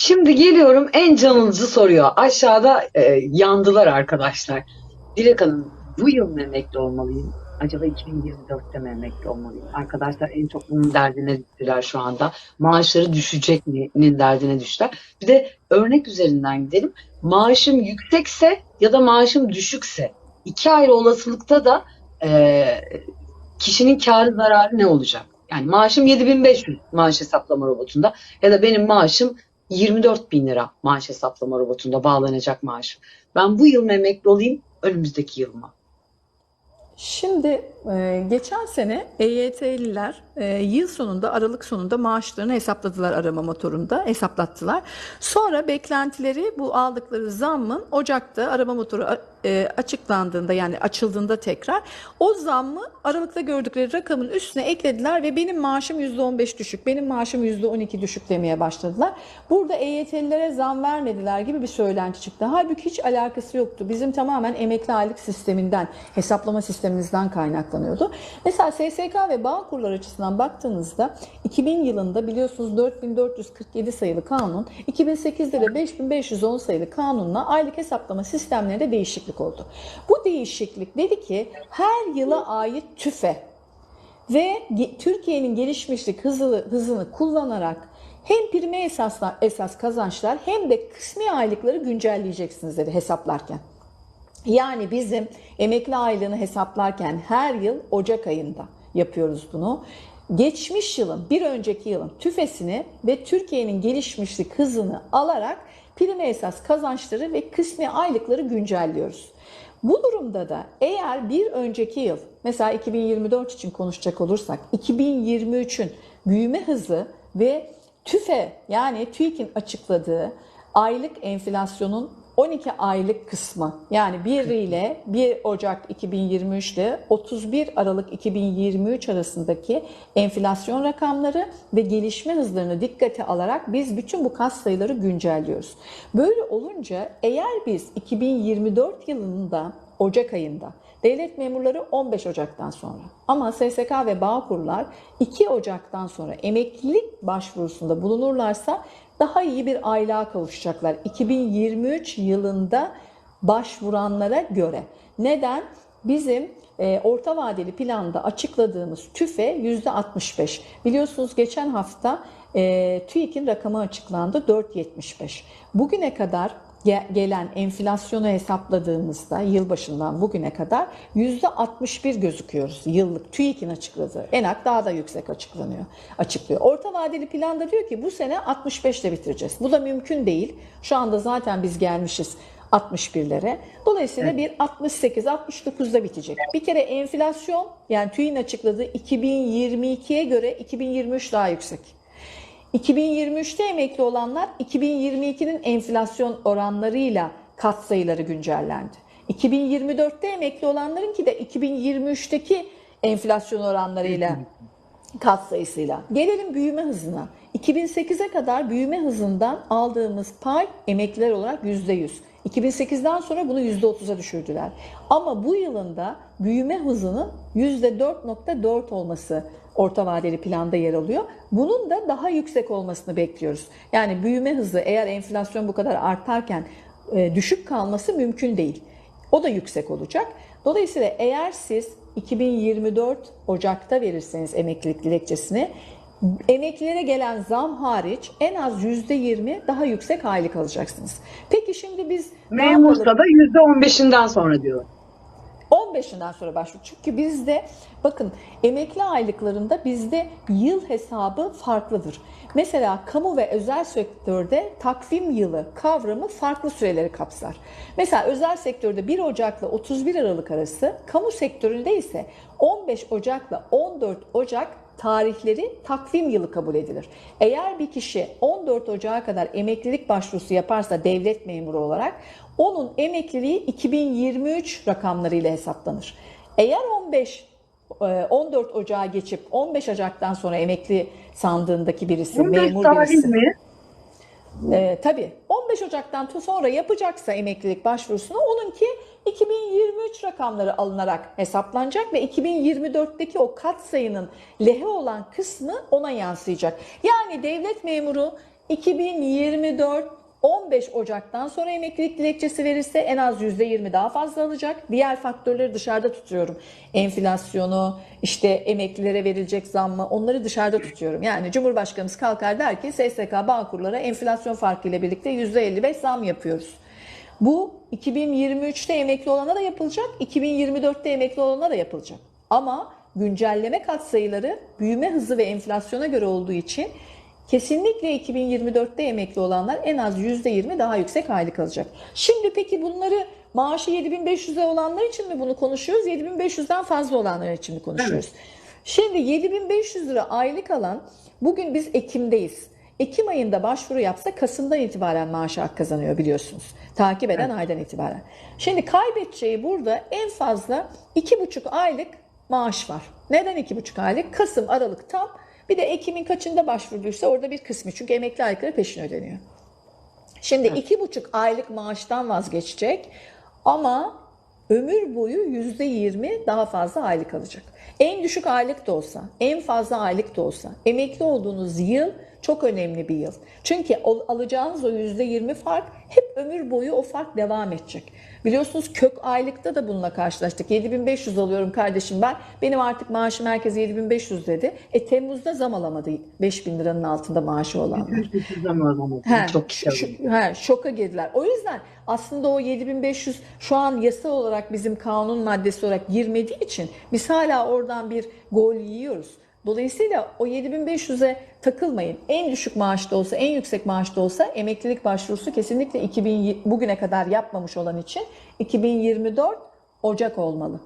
Şimdi geliyorum en canınızı soruyor. Aşağıda e, yandılar arkadaşlar. Dilek Hanım bu yıl mı emekli olmalıyım? Acaba 2024'te mi emekli olmalıyım? Arkadaşlar en çok bunun derdine düştüler şu anda. Maaşları düşecek mi'nin derdine düştüler. Bir de örnek üzerinden gidelim. Maaşım yüksekse ya da maaşım düşükse iki ayrı olasılıkta da e, kişinin karı zararı ne olacak? Yani maaşım 7500 maaş hesaplama robotunda ya da benim maaşım 24 bin lira maaş hesaplama robotunda bağlanacak maaş. Ben bu yıl emekli olayım, önümüzdeki yıl mı? Şimdi e, geçen sene EYT'liler e, yıl sonunda Aralık sonunda maaşlarını hesapladılar arama motorunda hesaplattılar. Sonra beklentileri bu aldıkları zammın Ocak'ta arama motoru e, açıklandığında yani açıldığında tekrar o zammı Aralık'ta gördükleri rakamın üstüne eklediler ve benim maaşım %15 düşük, benim maaşım %12 düşük demeye başladılar. Burada EYT'lilere zam vermediler gibi bir söylenti çıktı. Halbuki hiç alakası yoktu. Bizim tamamen emekli aylık sisteminden, hesaplama sistemimizden kaynaklanıyordu. Mesela SSK ve Bağkurlar açısından baktığınızda 2000 yılında biliyorsunuz 4447 sayılı kanun, 2008'de de 5510 sayılı kanunla aylık hesaplama sistemlerinde değişiklik oldu. Bu değişiklik dedi ki her yıla ait tüfe ve Türkiye'nin gelişmişlik hızı, hızını kullanarak hem prime esaslar, esas kazançlar hem de kısmi aylıkları güncelleyeceksiniz dedi hesaplarken. Yani bizim emekli aylığını hesaplarken her yıl Ocak ayında yapıyoruz bunu. Geçmiş yılın, bir önceki yılın tüfesini ve Türkiye'nin gelişmişlik hızını alarak prime esas kazançları ve kısmi aylıkları güncelliyoruz. Bu durumda da eğer bir önceki yıl, mesela 2024 için konuşacak olursak, 2023'ün büyüme hızı ve TÜFE yani TÜİK'in açıkladığı aylık enflasyonun 12 aylık kısmı yani 1 ile 1 Ocak 2023 ile 31 Aralık 2023 arasındaki enflasyon rakamları ve gelişme hızlarını dikkate alarak biz bütün bu kas sayıları güncelliyoruz. Böyle olunca eğer biz 2024 yılında Ocak ayında devlet memurları 15 Ocak'tan sonra ama SSK ve Bağkurlar 2 Ocak'tan sonra emeklilik başvurusunda bulunurlarsa daha iyi bir aylığa kavuşacaklar. 2023 yılında başvuranlara göre. Neden? Bizim e, orta vadeli planda açıkladığımız tüfe %65. Biliyorsunuz geçen hafta e, TÜİK'in rakamı açıklandı 4.75. Bugüne kadar gelen enflasyonu hesapladığımızda yılbaşından bugüne kadar %61 gözüküyoruz yıllık TÜİK'in açıkladığı. ENAK daha da yüksek açıklanıyor, açıklıyor. Orta vadeli planda diyor ki bu sene 65 ile bitireceğiz. Bu da mümkün değil. Şu anda zaten biz gelmişiz 61'lere. Dolayısıyla bir 68-69'da bitecek. Bir kere enflasyon yani TÜİK'in açıkladığı 2022'ye göre 2023 daha yüksek. 2023'te emekli olanlar 2022'nin enflasyon oranlarıyla kat sayıları güncellendi. 2024'te emekli olanların ki de 2023'teki enflasyon oranlarıyla kat sayısıyla. Gelelim büyüme hızına. 2008'e kadar büyüme hızından aldığımız pay emekliler olarak %100. 2008'den sonra bunu %30'a düşürdüler. Ama bu yılında büyüme hızının %4.4 olması orta vadeli planda yer alıyor. Bunun da daha yüksek olmasını bekliyoruz. Yani büyüme hızı eğer enflasyon bu kadar artarken e, düşük kalması mümkün değil. O da yüksek olacak. Dolayısıyla eğer siz 2024 Ocak'ta verirseniz emeklilik dilekçesini emeklilere gelen zam hariç en az %20 daha yüksek aylık alacaksınız. Peki şimdi biz Memursa da %15'inden sonra diyor. 15'inden sonra başlıyor. Çünkü bizde bakın emekli aylıklarında bizde yıl hesabı farklıdır. Mesela kamu ve özel sektörde takvim yılı kavramı farklı süreleri kapsar. Mesela özel sektörde 1 Ocak'la 31 Aralık arası, kamu sektöründe ise 15 Ocak'la 14 Ocak tarihleri takvim yılı kabul edilir. Eğer bir kişi 14 Ocak'a kadar emeklilik başvurusu yaparsa devlet memuru olarak onun emekliliği 2023 rakamlarıyla hesaplanır. Eğer 15 14 Ocağı geçip 15 Ocak'tan sonra emekli sandığındaki birisi, 15 memur birisi. mi? E, tabii 15 Ocak'tan sonra yapacaksa emeklilik başvurusunu onunki 2023 rakamları alınarak hesaplanacak ve 2024'teki o kat sayının lehe olan kısmı ona yansıyacak. Yani devlet memuru 2024 15 Ocak'tan sonra emeklilik dilekçesi verirse en az %20 daha fazla alacak. Diğer faktörleri dışarıda tutuyorum. Enflasyonu, işte emeklilere verilecek zammı onları dışarıda tutuyorum. Yani Cumhurbaşkanımız kalkar der ki SSK Bağkurlara enflasyon farkı ile birlikte %55 zam yapıyoruz. Bu 2023'te emekli olana da yapılacak, 2024'te emekli olana da yapılacak. Ama güncelleme katsayıları büyüme hızı ve enflasyona göre olduğu için kesinlikle 2024'te emekli olanlar en az %20 daha yüksek aylık alacak. Şimdi peki bunları maaşı 7500'e olanlar için mi bunu konuşuyoruz, 7500'den fazla olanlar için mi konuşuyoruz? Şimdi 7500 lira aylık alan bugün biz Ekim'deyiz. Ekim ayında başvuru yapsa Kasım'dan itibaren maaşı hak kazanıyor biliyorsunuz. Takip eden aydan itibaren. Şimdi kaybedeceği burada en fazla 2,5 aylık maaş var. Neden 2,5 aylık? Kasım, Aralık tam. Bir de Ekim'in kaçında başvurduysa orada bir kısmı. Çünkü emekli aylıkları peşin ödeniyor. Şimdi iki buçuk aylık maaştan vazgeçecek ama ömür boyu yüzde yirmi daha fazla aylık alacak. En düşük aylık da olsa, en fazla aylık da olsa emekli olduğunuz yıl çok önemli bir yıl. Çünkü alacağınız o yüzde yirmi fark hep ömür boyu o fark devam edecek. Biliyorsunuz kök aylıkta da bununla karşılaştık. 7500 alıyorum kardeşim ben. Benim artık maaşım herkes 7500 dedi. E Temmuz'da zam alamadı 5000 liranın altında maaşı olanlar. Zaman olmadı. He, Çok kişi alıyor. he, şoka girdiler. O yüzden aslında o 7500 şu an yasal olarak bizim kanun maddesi olarak girmediği için biz hala oradan bir gol yiyoruz. Dolayısıyla o 7500'e takılmayın. En düşük maaşta olsa, en yüksek maaşta olsa emeklilik başvurusu kesinlikle 2000 bugüne kadar yapmamış olan için 2024 Ocak olmalı.